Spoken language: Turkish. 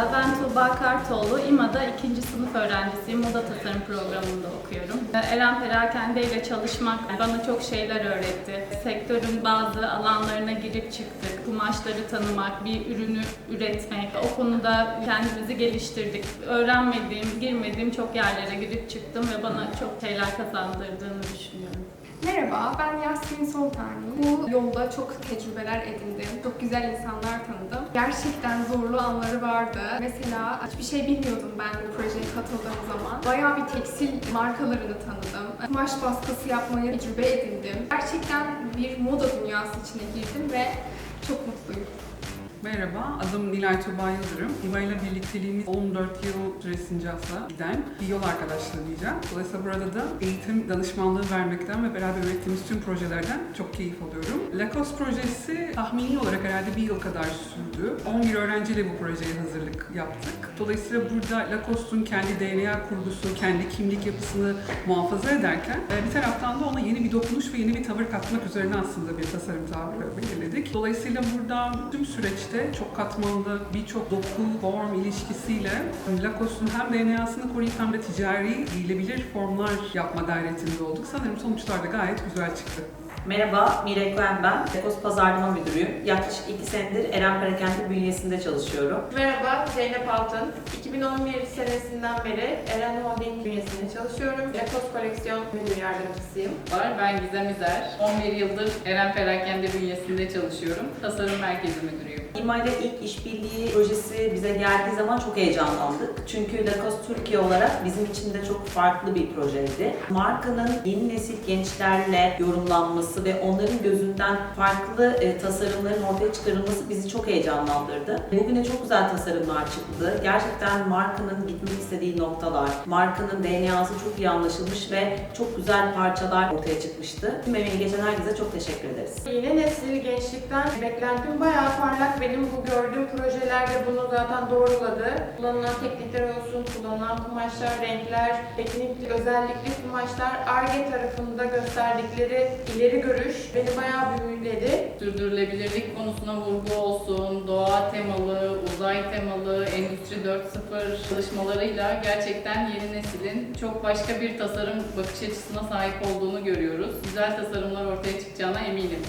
Ben Tuğba Kartoğlu. İMA'da ikinci sınıf öğrencisiyim. Moda tasarım programında okuyorum. Eren Perakende ile çalışmak bana çok şeyler öğretti. Sektörün bazı alanlarına girip çıktık. Kumaşları tanımak, bir ürünü üretmek. O konuda kendimizi geliştirdik. Öğrenmediğim, girmediğim çok yerlere girip çıktım ve bana çok şeyler kazandırdığını düşünüyorum. Merhaba, ben Yasmin Soltani. Bu yolda çok tecrübeler edindim. Çok güzel insanlar tanıdım. Gerçekten zorlu anları vardı. Mesela hiçbir şey bilmiyordum ben bu projeye katıldığım zaman. Bayağı bir tekstil markalarını tanıdım. Kumaş baskısı yapmayı tecrübe edindim. Gerçekten bir moda dünyası içine girdim ve çok mutluyum. Merhaba, adım Nilay Tuba Yıldırım. İva ile birlikteliğimiz 14 yıl süresince aslında giden bir yol arkadaşlığı diyeceğim. Dolayısıyla burada da eğitim, danışmanlığı vermekten ve beraber ürettiğimiz tüm projelerden çok keyif alıyorum. Lacoste projesi tahmini olarak herhalde bir yıl kadar sürdü. 11 öğrenciyle bu projeye hazırlık yaptık. Dolayısıyla burada Lacoste'un kendi DNA kurgusu, kendi kimlik yapısını muhafaza ederken e, bir taraftan da ona yeni bir dokunuş ve yeni bir tavır katmak üzerine aslında bir tasarım tavrı belirledik. Dolayısıyla burada tüm süreçte çok katmanlı birçok doku, form ilişkisiyle Lacoste'un hem DNA'sını koruyup hem de ticari giyilebilir formlar yapma gayretinde olduk. Sanırım sonuçlar da gayet güzel çıktı. Merhaba, Mire Kuen ben. Dekos Pazarlama Müdürüyüm. Yaklaşık 2 senedir Eren Perakende bünyesinde çalışıyorum. Merhaba, Zeynep Altın. 2011 senesinden beri Eren Holding bünyesinde çalışıyorum. Lacoste koleksiyon müdür yardımcısıyım. var. Ben Gizem İzer. 11 yıldır Eren Perakende bünyesinde çalışıyorum. Tasarım Merkezi Müdürüyüm. İmal'de ilk işbirliği projesi bize geldiği zaman çok heyecanlandık. Çünkü Lacoste Türkiye olarak bizim için de çok farklı bir projeydi. Markanın yeni nesil gençlerle yorumlanması ve onların gözünden farklı e, tasarımların ortaya çıkarılması bizi çok heyecanlandırdı. Bugüne çok güzel tasarımlar çıktı. Gerçekten markanın gitmek istediği noktalar, markanın DNA'sı çok iyi anlaşılmış ve çok güzel parçalar ortaya çıkmıştı. Tüm emeği geçen herkese çok teşekkür ederiz. Yeni nesil gençlikten beklentim bayağı parlak. Benim bu gördüğüm projeler de bunu zaten doğruladı. Kullanılan teknikler olsun, kullanılan kumaşlar, renkler, teknik özellikli kumaşlar, ARGE tarafında gösterdikleri ileri görüş beni bayağı büyüledi. Sürdürülebilirlik konusuna vurgu olsun, doğa temalı, uzay temalı, Endüstri 4.0 çalışmalarıyla gerçekten yeni neslin çok başka bir tasarım bakış açısına sahip olduğunu görüyoruz. Güzel tasarımlar ortaya çıkacağına eminim.